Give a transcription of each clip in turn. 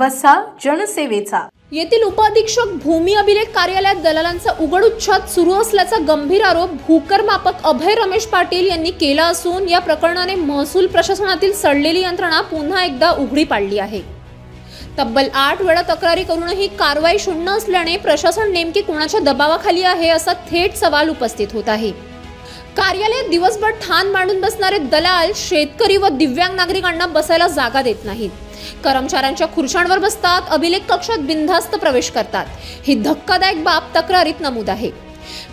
वसा जनसेवेचा. येथील उपअधीक्षक भूमी अभिलेख कार्यालयात दलालांचा उघड उच्छाद सुरू असल्याचा गंभीर आरोप भूकर मापक अभय रमेश पाटील यांनी केला असून या प्रकरणाने महसूल प्रशासनातील सडलेली यंत्रणा पुन्हा एकदा उघडी पाडली आहे. तब्बल आठ वेळा तक्रारी करूनही कारवाई शून्य असल्याने प्रशासन नेमके कुणाच्या दबावाखाली आहे असा थेट सवाल उपस्थित होत आहे. कार्यालयात दिवसभर ठाण मांडून बसणारे दलाल शेतकरी व दिव्यांग नागरिकांना बसायला जागा देत नाहीत. कर्मचाऱ्यांच्या खुर्च्यांवर बसतात अभिलेख कक्षात बिनधास्त प्रवेश करतात. ही धक्कादायक बाब तक्रारीत नमूद आहे.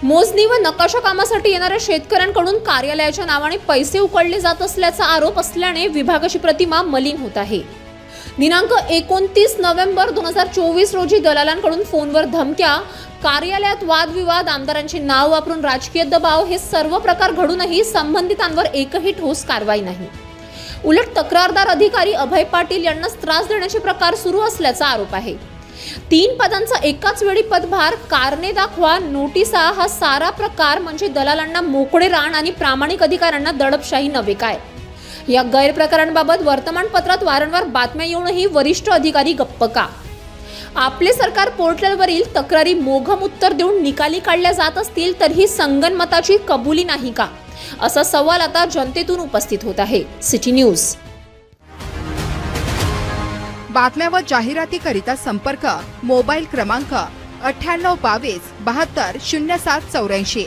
मोजणी व नकाशा कामासाठी येणाऱ्या शेतकऱ्यांकडून कार्यालयाच्या नावाने पैसे उकळले जात असल्याचा आरोप असल्याने विभागाची प्रतिमा मलिन होत आहे. दिनांक एकोणतीस नोव्हेंबर दोन हजार चोवीस रोजी दलालांकडून फोनवर धमक्या कार्यालयात वादविवाद आमदारांचे नाव वापरून राजकीय दबाव हे सर्व प्रकार घडूनही संबंधितांवर एकही ठोस कारवाई नाही. उलट तक्रारदार अधिकारी अभय पाटील यांनाच त्रास देण्याचे प्रकार सुरू असल्याचा आरोप आहे. तीन पदांचा एकाच वेळी पदभार कारणे दाखवा नोटिसा हा सारा प्रकार म्हणजे दलालांना मोकळे रान आणि प्रामाणिक अधिकाऱ्यांना दडपशाही नव्हे काय? या गैरप्रकारांबाबत वर्तमानपत्रात वारंवार बातम्या येऊनही वरिष्ठ अधिकारी गप्प का? आपले सरकार पोर्टलवरील तक्रारी मोघम उत्तर देऊन निकाली काढल्या जात असतील तर ही संगनमताची कबुली नाही का? असा सवाल आता जनतेतून उपस्थित होत आहे. City news. बातम्या व जाहिरातीकरिता संपर्क मोबाईल क्रमांक अठ्ठ्याण्णव बावीस बहात्तर शून्य सात चौऱ्याऐंशी.